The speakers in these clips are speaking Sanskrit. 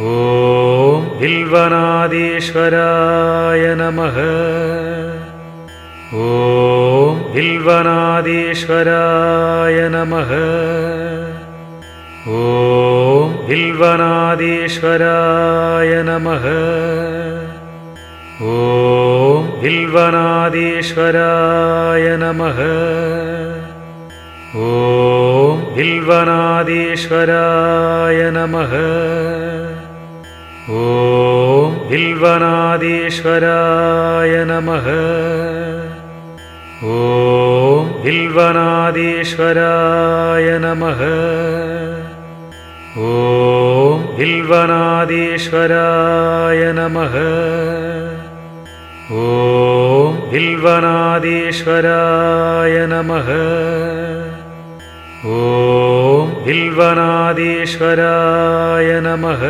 ॐ बिल्वनादीश्वराय नमः। ॐ बिल्वनादीश्वराय नमः। ॐ बिल्वनादीश्वराय नमः। ॐ बिल्वनादीश्वराय नमः। ॐ बिल्वनादीश्वराय नमः ॐ बिल्वनादीश्वराय नमः। ॐ बिल्वनादीश्वराय नमः। ॐ बिल्वनादीश्वराय नमः। ॐ बिल्वनादीश्वराय नमः। ॐ बिल्वनादीश्वराय नमः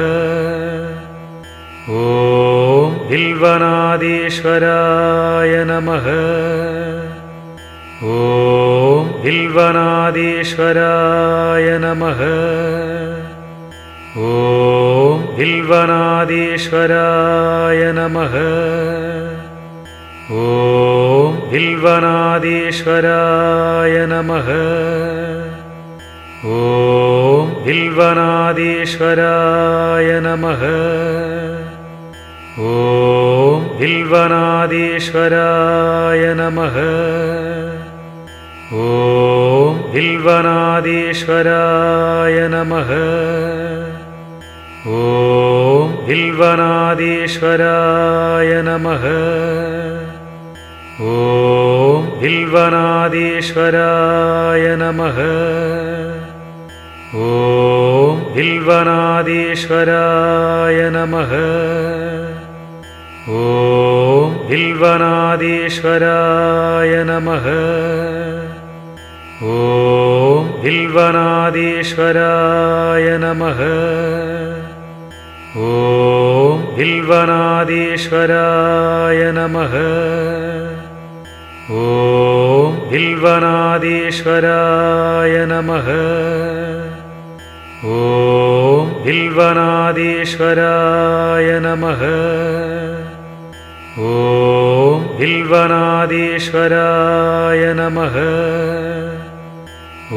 ॐ बिल्वनादीश्वराय नमः। ॐ बिल्वनादीश्वराय नमः। ॐ बिल्वनादीश्वराय नमः। ॐ बिल्वनादीश्वराय नमः। ॐ बिल्वनादीश्वराय नमः ॐ बिल्वनादीश्वराय नमः। ॐ बिल्वनादीश्वराय नमः। ॐ बिल्वनादीश्वराय नमः। ॐ बिल्वनादीश्वराय नमः। ॐ बिल्वनादीश्वराय नमः ॐ बिल्वनादीश्वराय नमः। ॐ बिल्वनादीश्वराय नमः। ॐ बिल्वनादीश्वराय नमः। ॐ बिल्वनादीश्वराय नमः। ॐ बिल्वनादीश्वराय नमः ॐ बिल्वनादीश्वराय नमः।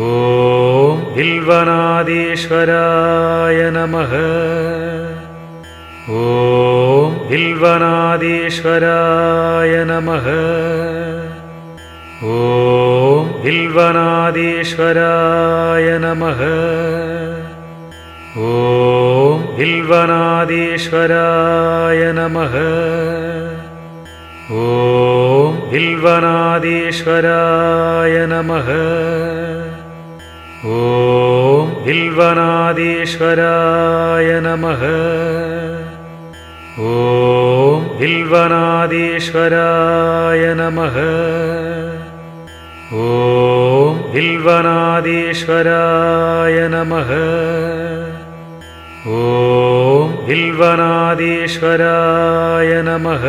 ॐ बिल्वनादीश्वराय नमः। ॐ बिल्वनादीश्वराय नमः। ॐ बिल्वनादीश्वराय नमः। ॐ बिल्वनादीश्वराय नमः ॐ बिल्वनादीश्वराय नमः। ॐ बिल्वनादीश्वराय नमः। ॐ बिल्वनादीश्वराय नमः। ॐ बिल्वनादीश्वराय नमः। ॐ बिल्वनादीश्वराय नमः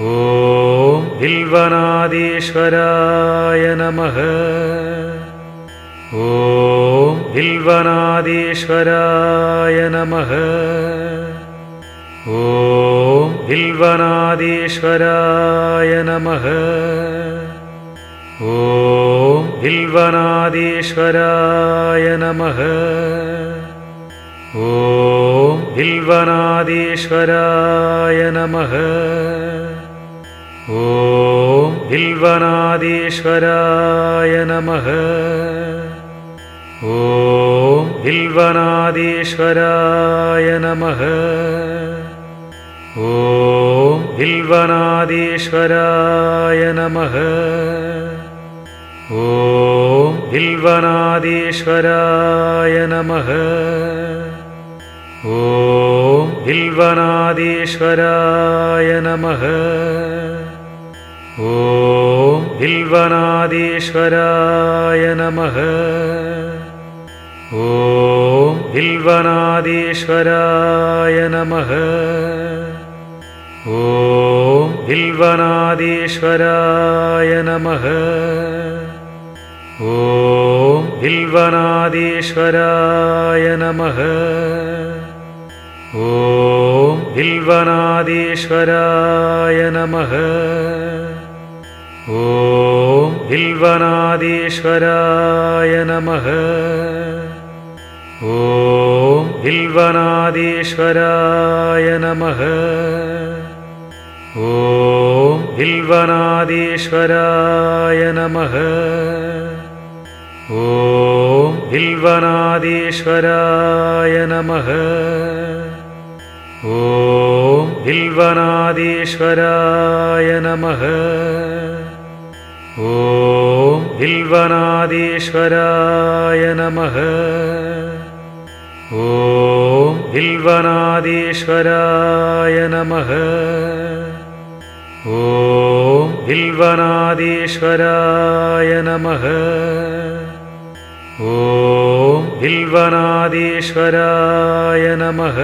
ॐ बिल्वनादीश्वराय नमः। ॐ बिल्वनादीश्वराय नमः। ॐ बिल्वनादीश्वराय नमः। ॐ बिल्वनादीश्वराय नमः। ॐ बिल्वनादीश्वराय नमः ॐ बिल्वनादीश्वराय नमः। ॐ बिल्वनादीश्वराय नमः। ॐ बिल्वनादीश्वराय नमः। ॐ बिल्वनादीश्वराय नमः। ॐ बिल्वनादीश्वराय नमः ॐ बिल्वनादीश्वराय नमः। ॐ बिल्वनादीश्वराय नमः। ॐ बिल्वनादीश्वराय नमः। ॐ बिल्वनादीश्वराय नमः। ॐ बिल्वनादीश्वराय नमः ॐ बिल्वनादीश्वराय नमः। ॐ बिल्वनादीश्वराय नमः। ॐ बिल्वनादीश्वराय नमः। ॐ बिल्वनादीश्वराय नमः। ॐ बिल्वनादीश्वराय नमः ॐ बिल्वनादीश्वराय नमः। ॐ बिल्वनादीश्वराय नमः। ॐ बिल्वनादीश्वराय नमः। ॐ बिल्वनादीश्वराय नमः।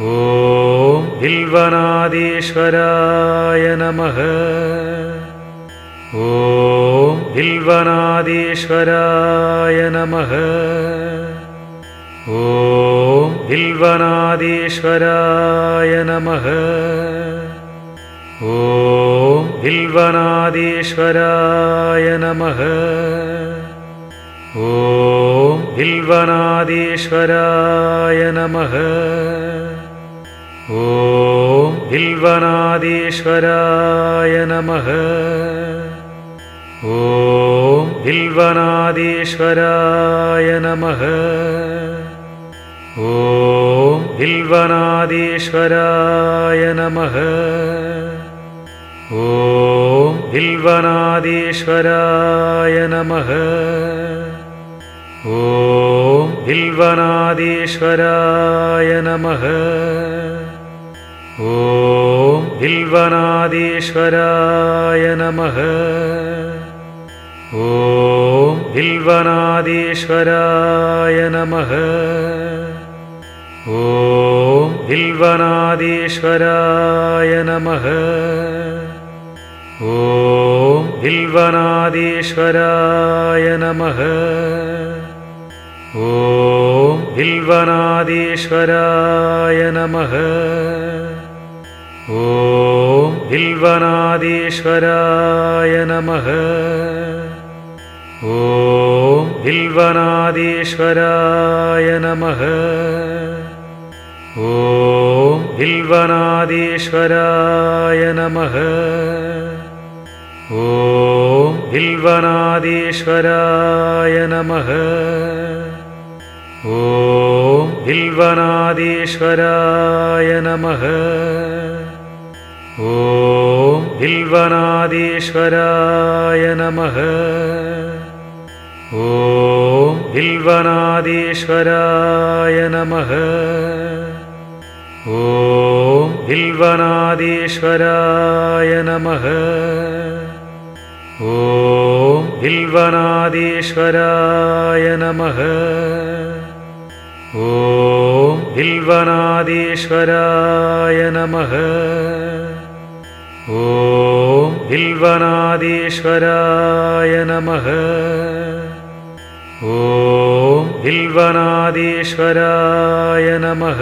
ॐ बिल्वनादीश्वराय नमः ॐ बिल्वनादीश्वराय नमः। ॐ बिल्वनादीश्वराय नमः। ॐ बिल्वनादीश्वराय नमः। ॐ बिल्वनादीश्वराय नमः। ॐ बिल्वनादीश्वराय नमः ॐ बिल्वनादीश्वराय नमः। ॐ बिल्वनादीश्वराय नमः। ॐ बिल्वनादीश्वराय नमः। ॐ बिल्वनादीश्वराय नमः। ॐ बिल्वनादीश्वराय नमः ॐ बिल्वनादीश्वराय नमः। ॐ बिल्वनादीश्वराय नमः। ॐ बिल्वनादीश्वराय नमः। ॐ बिल्वनादीश्वराय नमः। ॐ बिल्वनादीश्वराय नमः ॐ बिल्वनादीश्वराय नमः। ॐ बिल्वनादीश्वराय नमः। ॐ बिल्वनादीश्वराय नमः। ॐ बिल्वनादीश्वराय नमः। ॐ बिल्वनादीश्वराय नमः ॐ बिल्वनादीश्वराय नमः। ॐ बिल्वनादीश्वराय नमः। ॐ बिल्वनादीश्वराय नमः। ॐ बिल्वनादीश्वराय नमः। ॐ बिल्वनादीश्वराय नमः ॐ बिल्वनादीश्वराय नमः।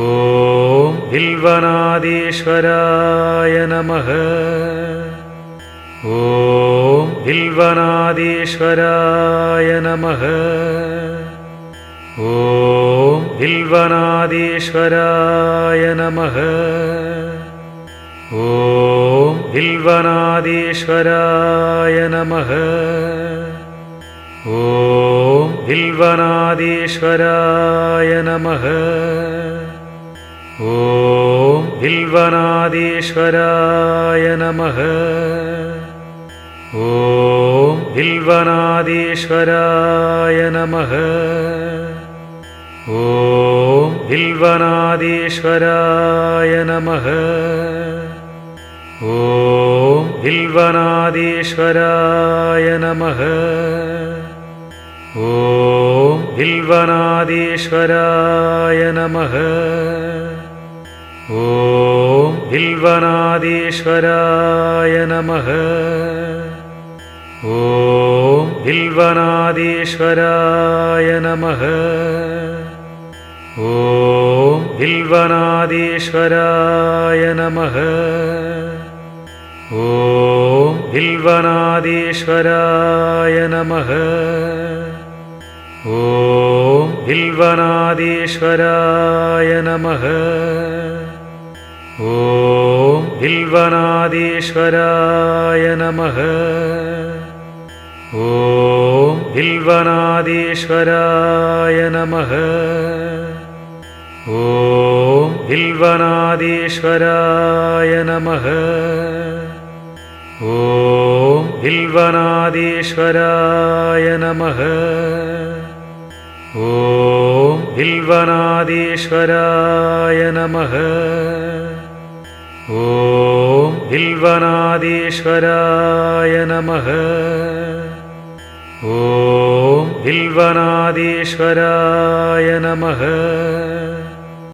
ॐ बिल्वनादीश्वराय नमः। ॐ बिल्वनादीश्वराय नमः। ॐ बिल्वनादीश्वराय नमः। ॐ बिल्वनादीश्वराय नमः ॐ बिल्वनादीश्वराय नमः। ॐ बिल्वनादीश्वराय नमः। ॐ बिल्वनादीश्वराय नमः। ॐ बिल्वनादीश्वराय नमः। ॐ बिल्वनादीश्वराय नमः ॐ बिल्वनादीश्वराय नमः। ॐ बिल्वनादीश्वराय नमः। ॐ बिल्वनादीश्वराय नमः। ॐ बिल्वनादीश्वराय नमः। ॐ बिल्वनादीश्वराय नमः ॐ बिल्वनादीश्वराय नमः। ॐ बिल्वनादीश्वराय नमः। ॐ बिल्वनादीश्वराय नमः। ॐ बिल्वनादीश्वराय नमः। ॐ बिल्वनादीश्वराय नमः ॐ बिल्वनादीश्वराय नमः। ॐ बिल्वनादीश्वराय नमः। ॐ बिल्वनादीश्वराय नमः